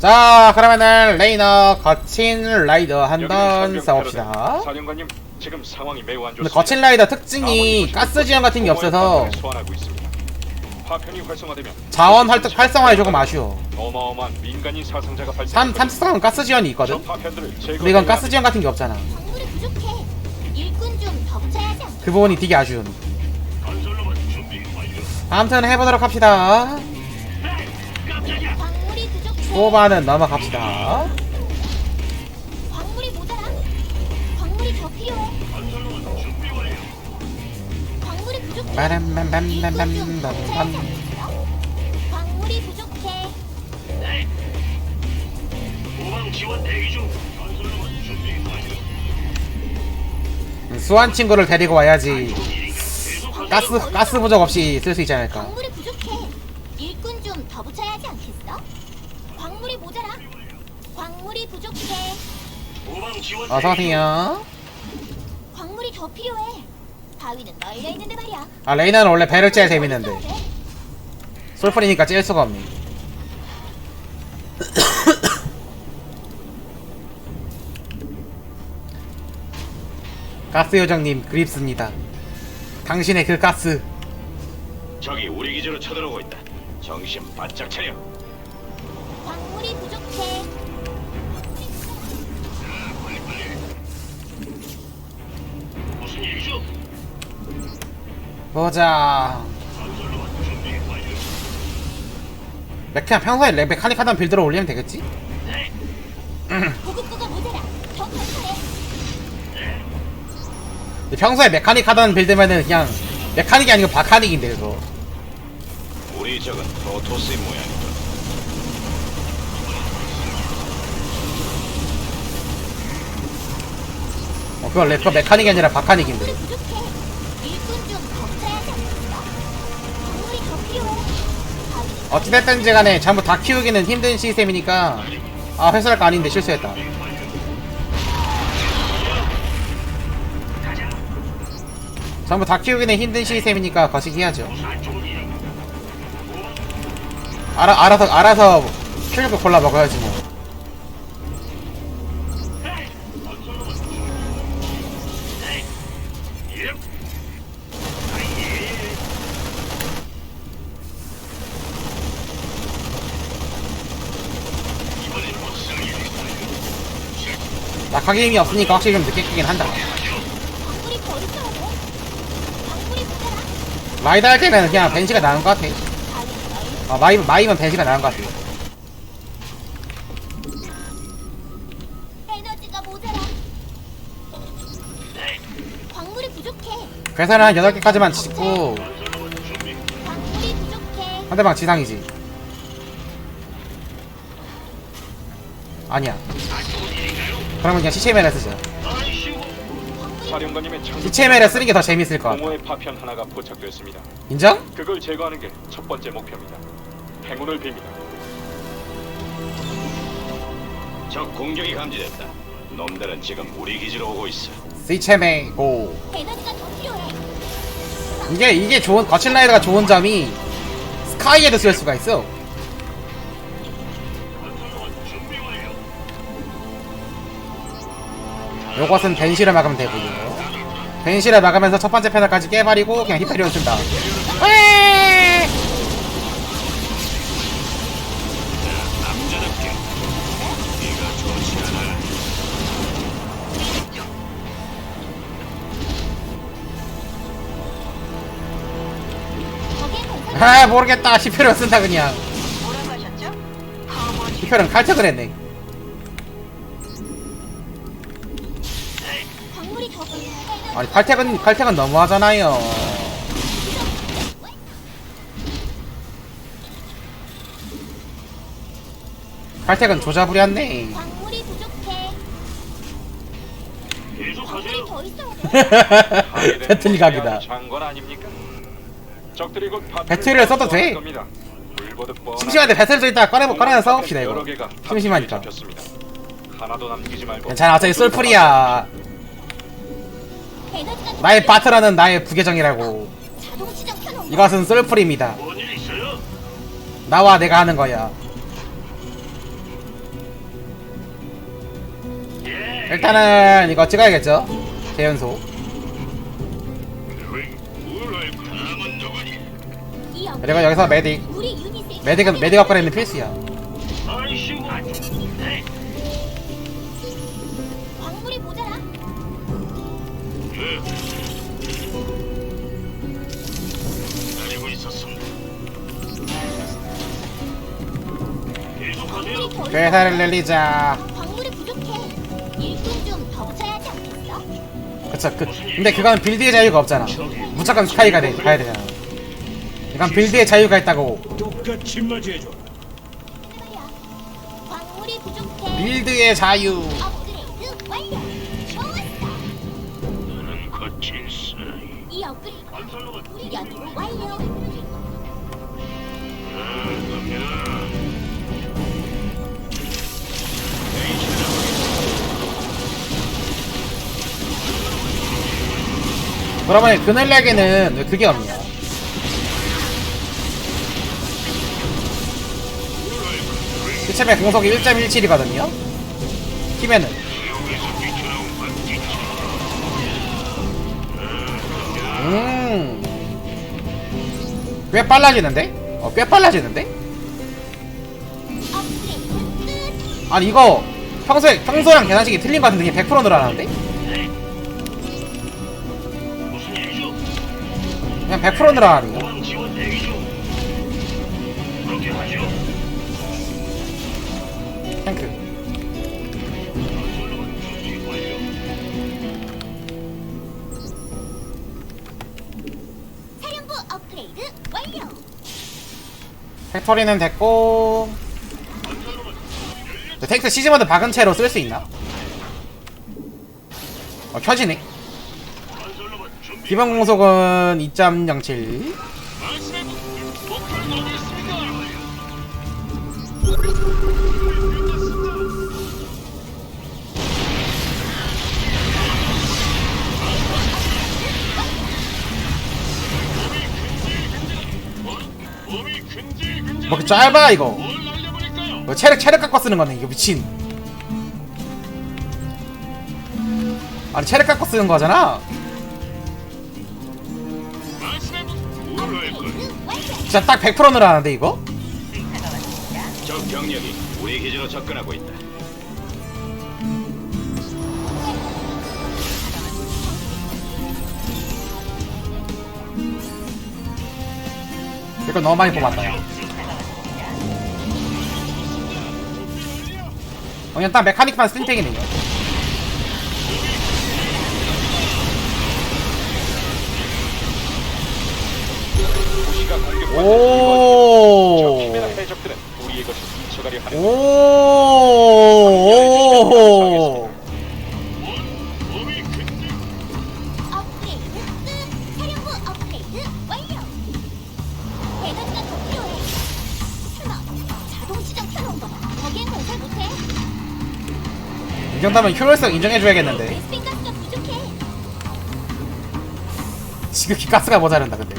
자 그러면은 레이너 거친 라이더 한번 싸웁시다 패러다. 사령관님, 지금 상황이 매우 안 근데 좋습니다. 거친 라이더 특징이 가스 지원 같은 게 없어서 소환하고 있습니다. 파편이 활성화되면 자원 활, 활성화에 조금 아쉬워 어마어마한 민간인 사상자가 발생. 3, 3스타는 가스 지원이 있거든? 파편들을 제거. 근데 이건 가스 지원 같은 게 없잖아 광물이 부족해. 일꾼 좀 더 붙여야 하지 않겠어? 그 부분이 되게 아쉬운 아무튼 해보도록 합시다 초반은 넘어갑시다 광물이 모자라. 광물이 더 필요해. 광물이 부족해. 빠람빰빰빰빰빰빰 광물이 부족해. 수완 친구를 데리고 와야지 가스 가스 부족 없이 쓸 수 있지 않을까 광물이 부족해. 일꾼 좀 더 붙여야 하지 않겠어? 광물이 모자라. 광물이 부족해. 어서오세요 광물이 더 필요해. 바위는 널려 있는데 말이야. 아 레이나는 원래 배를 째야 재밌는데 솔플이니까 찔 수가 없네 가스 요정님 그립습니다 당신의 그 가스 적이 우리 기지로 쳐들어오고 있다. 정신 바짝 차려. 보자 그냥 평소에 레 메카닉 하던 빌드로 올리면 되겠지? 평소에 메카닉 하던 빌드면은 그냥 메카닉이 아니고 바카닉인데 그거 우리 적은 프로토스의 모양이다. 어, 그거 레, 그거 메카닉이 아니라 바카닉인데 어찌됐든지 간에 전부 다 키우기는 힘든 시스템이니까 아 회수할 거 아닌데 실수했다. 전부 다 키우기는 힘든 시스템이니까 거시기 해야죠. 알아, 알아서 알아서 킬고 골라 먹어야지 뭐 낙하기 힘이 없으니까 확실히 좀 늦게 끼긴 한다. 라이더 할 때는 그냥 벤시가 나은 것 같아. 아 마이, 마이면 벤시가 나은 것 같아. 괴산은 한 8개까지만 짓고. 상대방 지상이지 아니야 그러면 그냥 사령관님의 창. 시체메라 쓰는 게 더 재밌을 것 같아 파편 하나가 포착됐습니다. 인정? 그걸 제거하는 게 첫 번째 목표입니다. 행운을 빕니다. 적 공격이 감지됐다. 놈들은 지금 우리 기지로 오고 있어. 시체메 고 에너지가 더 필요해. 이게 이게 좋은 거친 라이더가 좋은 점이 스카이에도 쓸 수가 있어 요것은 벤시를 막으면 되고요 벤시를 막으면서 첫 번째 패널까지 깨버리고 그냥 히페리온 쓴다. 아 모르겠다. 히페리온 쓴다 그냥. 히페리온 칼퇴을 했네 아니 칼퇴근 칼퇴근 너무하잖아요 칼퇴근 조자부리했네 광물이 부족해. 계속하세요. 광물이 더 있어야 돼. 배틀 각이다 장관 아닙니까? 적들이 곧 파편을 배틀을 써도 돼. 겁니다. 뻔한 심심한데 배틀도 이따 꺼내 꺼내서 싸웁시다 여러 이거 개가 심심하니까. 파편에 잡혔습니다. 하나도 남기지 말고 괜찮아 어차피 더 나의 바트라는 나의 부계정이라고. 이것은 썰풀입니다. 나와 내가 하는 거야. 일단은 이거 찍어야겠죠? 재연소. 그리고 여기서 메딕. 메딕은 메딕 업그레이드 필수야. 괴사를 내리자 광물이 부족해. 일꾼 좀더 붙여야 하지 않겠어? 그쵸 그, 근데 그건 빌드의 자유가 없잖아 무조건 스카이가 돼, 가야 되잖아 이건 빌드의 자유가 있다고 똑같이 맞이해줘. 말이야. 광물이 부족해. 빌드의 자유 그러면 그늘레기는 왜 그게 없냐 시체의 공속이 1.17이거든요 키면은 음 꽤 빨라지는데? 어, 꽤 빨라지는데? 아니 이거 평소에 평소랑 계산식이 틀린 것 같은데 그냥 100% 늘어나는데? 그냥 100% 늘어나는 거 도망 지원 대기 중. 그렇게 하죠. 탱크 준비 완료. 사령부 업그레이드 완료. 팩토리는 됐고 저 텍스 시즈모드 박은 채로 쓸 수 있나? 어 켜지네. 기본 공속은 2.07 말씀해 목표는 어디 있습니까? 몸이 근질근질. 뭐 이렇게 짧아 이거? 이거 체력 체력 깎아 쓰는 거네 이거 미친 아니 체력 깎아 쓰는 거잖아 진짜 딱 100% 늘어나는데 이거? 적 병력이 우리 기지로 접근하고 있다. 이거 너무 많이 뽑았다 야 어, 그냥 딱 메카닉만 스팀팩이네 이거 오. 적 키메라 해적들은 우리의 것을 훔쳐가려 하는 오. 업그레이드 끝. 사령부 업그레이드 완료. 대가스가 더 필요해. 설마 자동 시장 켜놓은 거야? 거기엔 건설 못해. 이 정도면 효율성 인정해줘야겠는데 베스핀 가스가 부족해. 지극히 가스가 모자란다 근데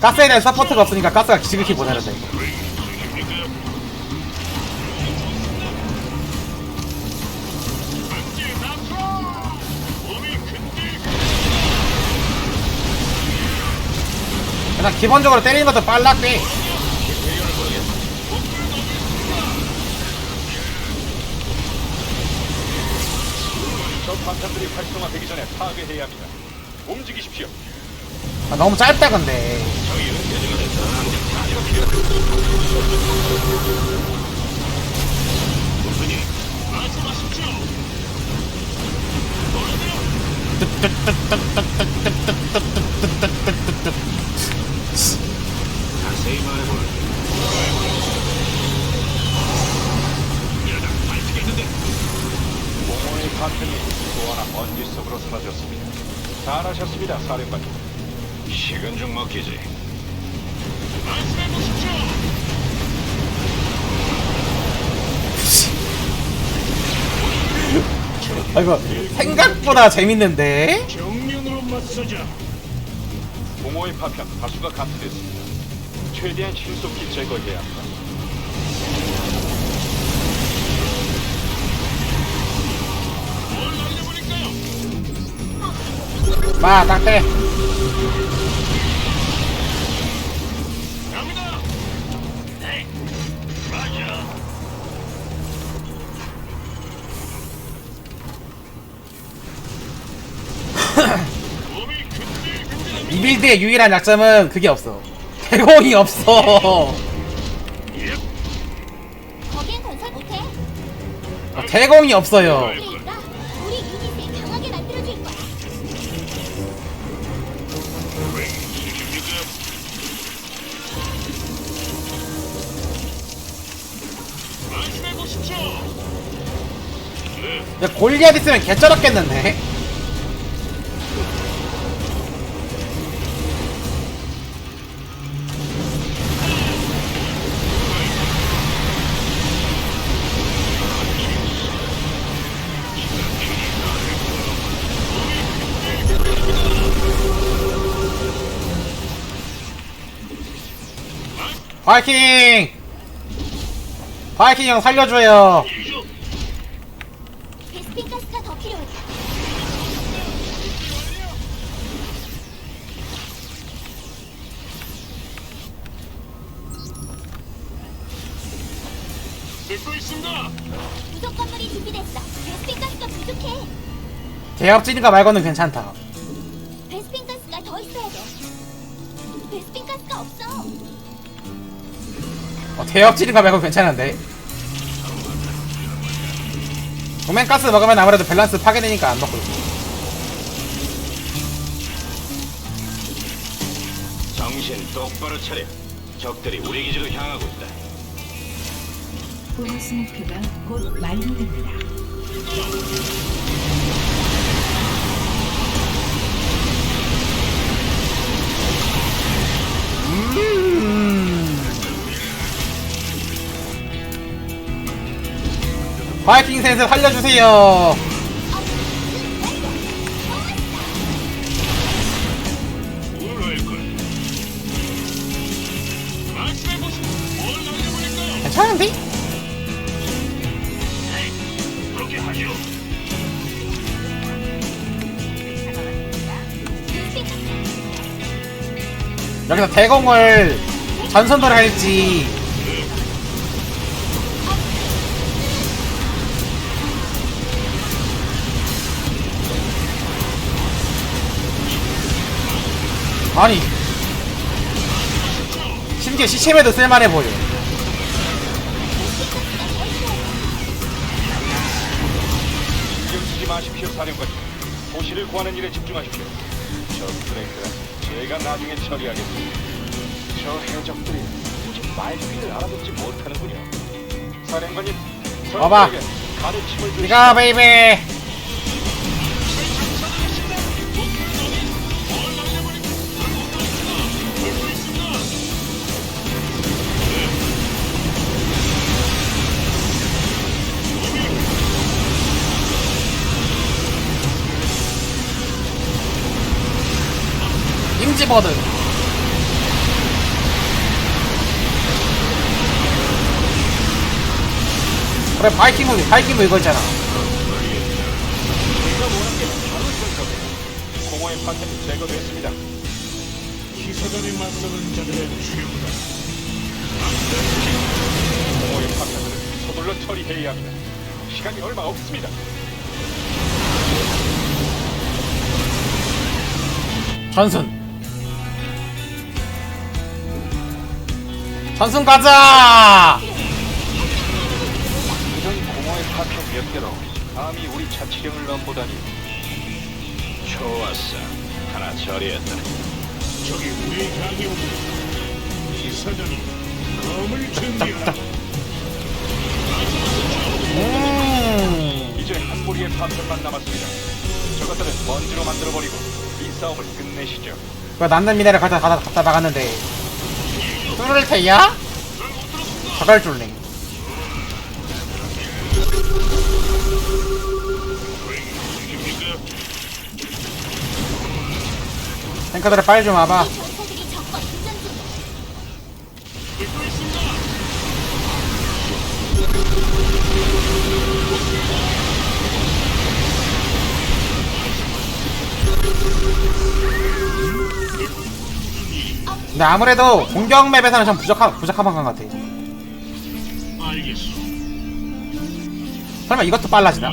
가스에 대한 서포트가 없으니까 가스가 지극히 모자란다 이거 그냥 기본적으로 때리는 것도 빨랐대 적 방탄들이 활성화되기 전에 파괴해야 합니다. 움직이십시오. 아, 너무 짧다 근데. 공허의 파편이 또 하나 먼지 속으로 사라졌습니다. 잘하셨습니다, 사령관님. 식은 죽 먹기지. 아이고 생각보다 재밌는데 정면으로 맞서자. 공허의 파편 다수가 감지됐습니다. 최대한 신속히 제거해야 합니다. 마 딱대 이 빌드의 유일한 약점은 그게 없어 대공이 없어 예. 거기엔 건설 못해. 어, 대공이 없어요 우리 유닛을 강하게 만들어줄 거야. 네. 야 골리앗 있으면 개쩔었겠는데 바이킹 바이킹 형 살려줘요. 베스핀 가스가 더 필요해. 듣고 있습니다. 부속 건물이 준비됐어. 베스핀 가스가 부족해. 대합진인가 말고는 괜찮다 어, 대역질인가 말고 괜찮은데 도맨가스 먹으면 아무래도 밸런스 파괴되니까 안 먹고 정신 똑바로 차려. 적들이 우리 기지로 향하고 있다. 보너스 목표가 곧 완료됩니다. 바이킹 센스 살려주세요? 괜찮은데? 여기서 대공을 전선도를 할지 아니 심지어 시체에도 쓸만해 보여 신경 쓰지 마십시오, 사령관님. 도시를 구하는 일에 집중하십시오. 저 브레이크는 제가 나중에 처리하겠습니다. 저 해적들이 굳이 말귀를 알아듣지 못하는군요. 사령관님. 저들에게 가르침을 주시죠. 니가 베이베 임지버드 그래 바이킹 바이킹 이거 있잖아 공허의 파편이 제거됐습니다. 기사단이 맞서는 자들의 최후다. 공허의 파편들을 서둘러 처리해야 합니다. 시간이 얼마 없습니다. 전순 전순 가자 이런 공허의 파편 몇 개로 감히 우리 자치령을 넘보다니 좋았어. 하나 처리했다. 저기 우리 향해 옵니다. 기사단이 검을 준비하라. 음 이제 한 무리의 파편만 남았습니다. 저것들은 먼지로 만들어버리고 이 싸움을 끝내시죠. 그 남는 미네를 갖다 갖다 갖다 박았는데 뚫을 테야? 자갈 줄래? 탱커들을 빨리 좀 와봐 근데 아무래도 공격 맵에서는 좀 부족한 부족한 것 같아. 알겠어. 설마 이것도 빨라지나?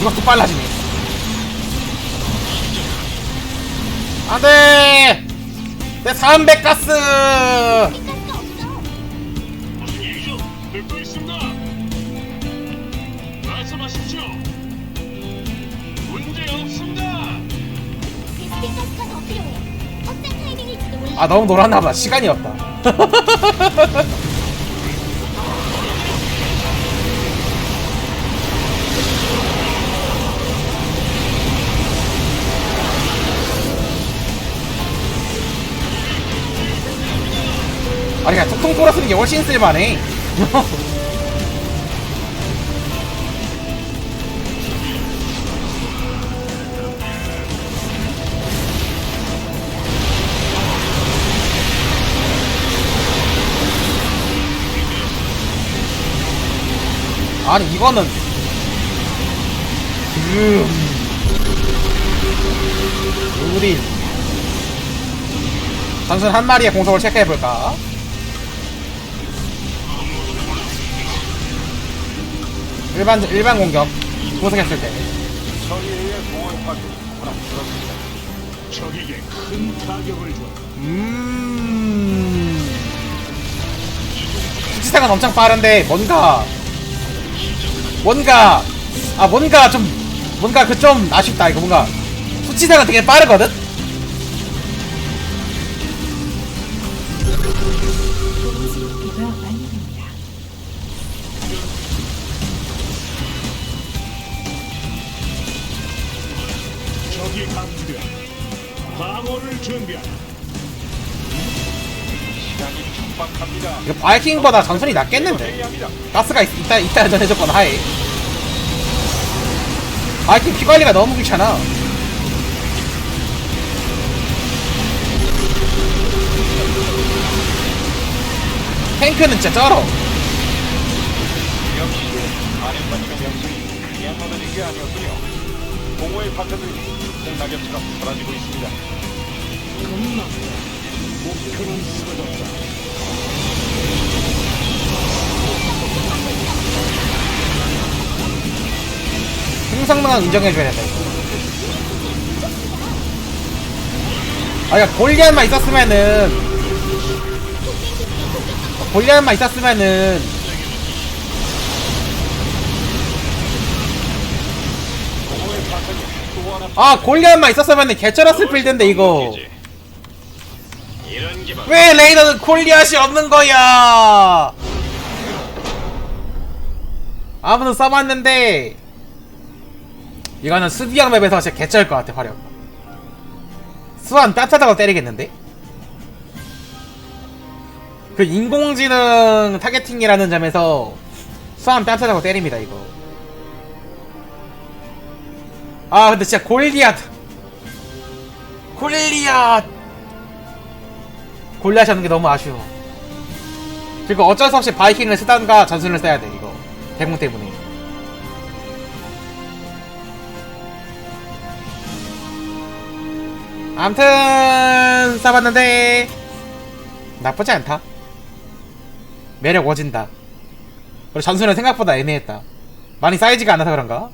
이것도 빨라지네. 안돼. 내 300 가스. 아 너무 놀았나보다. 시간이 없다. 아니 그냥 톡통 돌아 쓰는 게 훨씬 쓸만해. 아니 이거는 음 우리 단순 한 마리의 공속을 체크해볼까? 일반 일반 공격 공속했을 때. 적에게 큰 타격을 줘. 음. 수치상은 엄청 빠른데 뭔가 뭔가 아 뭔가 좀 뭔가 그 좀 아쉽다 이거 뭔가 수치상은 되게 빠르거든. 적이 감지되어 방어를 준비하라. 이거 바이킹보다 전선이 낫겠는데. 가스가 있, 있다 있다 전해줬건 하에. 바이킹 피 관리가 너무 귀찮아. 탱크는 진짜 쩔어. 역시 게 아니었군요. 공허의 파편들이 홍낙엽처럼 사라지고 있습니다. 겁나. 목표는 쓰러졌다. 흥성능은 인정해줘야 된다 이거. 아, 야 골리앗만 있었으면은 골리앗만 있었으면은 아 골리앗만 있었으면은 개쩔었을 빌드인데 이거 왜 레이더는 골리앗이 없는 거야? 아무도 써봤는데 이거는 수비형 맵에서 진짜 개쩔 것 같아 화력. 수완 따뜻하다고 때리겠는데? 그 인공지능 타겟팅이라는 점에서 수완 따뜻하다고 때립니다 이거. 아 근데 진짜 골리앗 골리앗 골리앗이 없는 게 너무 아쉬워. 그리고 어쩔 수 없이 바이킹을 쓰던가 전순을 써야 돼 이거 대공 때문에. 암튼 써봤는데 나쁘지 않다. 매력 오진다. 그리고 전순은 생각보다 애매했다. 많이 쌓이지가 않아서 그런가?